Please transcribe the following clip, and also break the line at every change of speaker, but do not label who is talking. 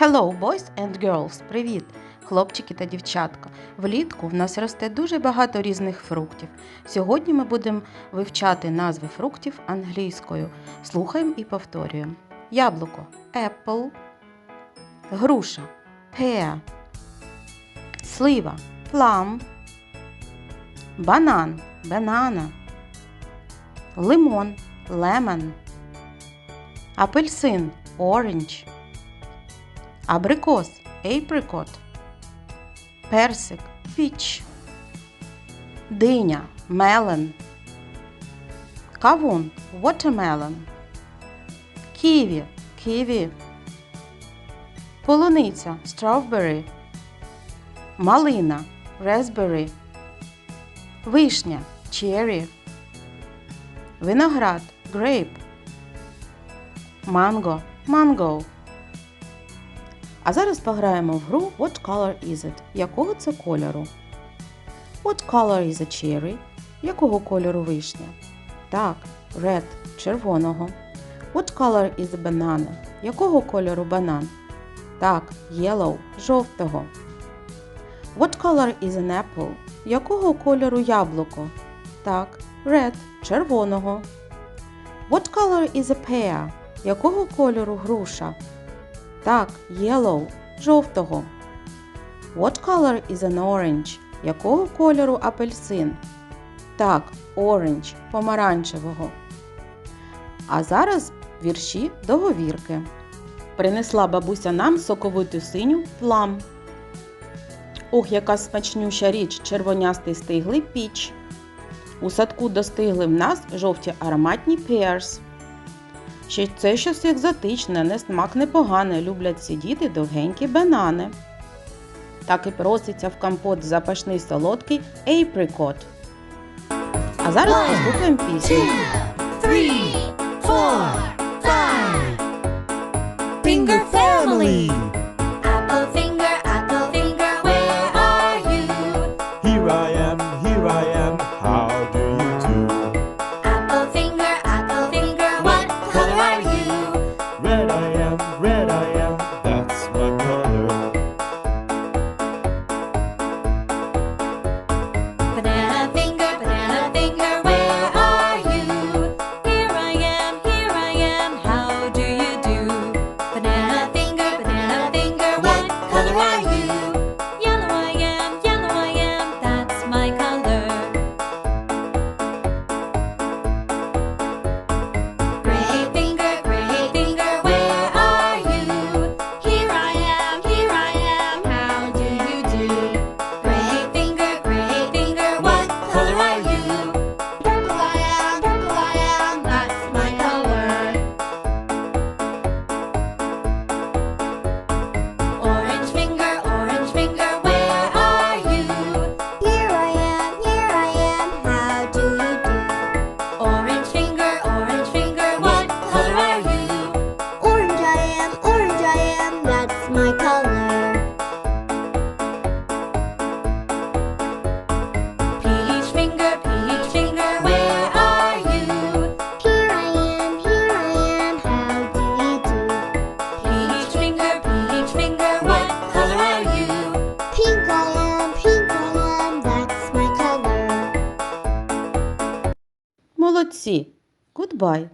Hello, boys and girls! Привіт! Хлопчики та дівчатка. Влітку в нас росте дуже багато різних фруктів. Сьогодні ми будемо вивчати назви фруктів англійською. Слухаємо і повторюємо. Яблуко apple, груша pear, слива plum, банан banana, лимон lemon, апельсин orange, абрикос apricot, персик peach, диня melon, кавун watermelon, ківі ківі, полуниця strawberry, малина raspberry, вишня cherry, виноград grape, манго mango. А зараз пограємо в гру What color is it? Якого це кольору? What color is a cherry? Якого кольору вишня? Так, red червоного. What color is a banana? Якого кольору банан? Так, yellow жовтого. What color is an apple? Якого кольору яблуко? Так, red червоного. What color is a pear? Якого кольору груша? Так, yellow жовтого. What color is an orange? Якого кольору апельсин? Так, orange помаранчевого. А зараз вірші договірки. Принесла бабуся нам соковиту синю плам. Ох, яка смачнюща річ, червонястий стиглий піч. У садку достигли в нас жовті ароматні pears. Ще це щось екзотичне, не смак непоганий, люблять ці діти довгенькі банани. Так і проситься в компот запашний солодкий apricot. А зараз послухаємо пісню.
three, four, five. Finger family. my color.
Молодці! Goodbye!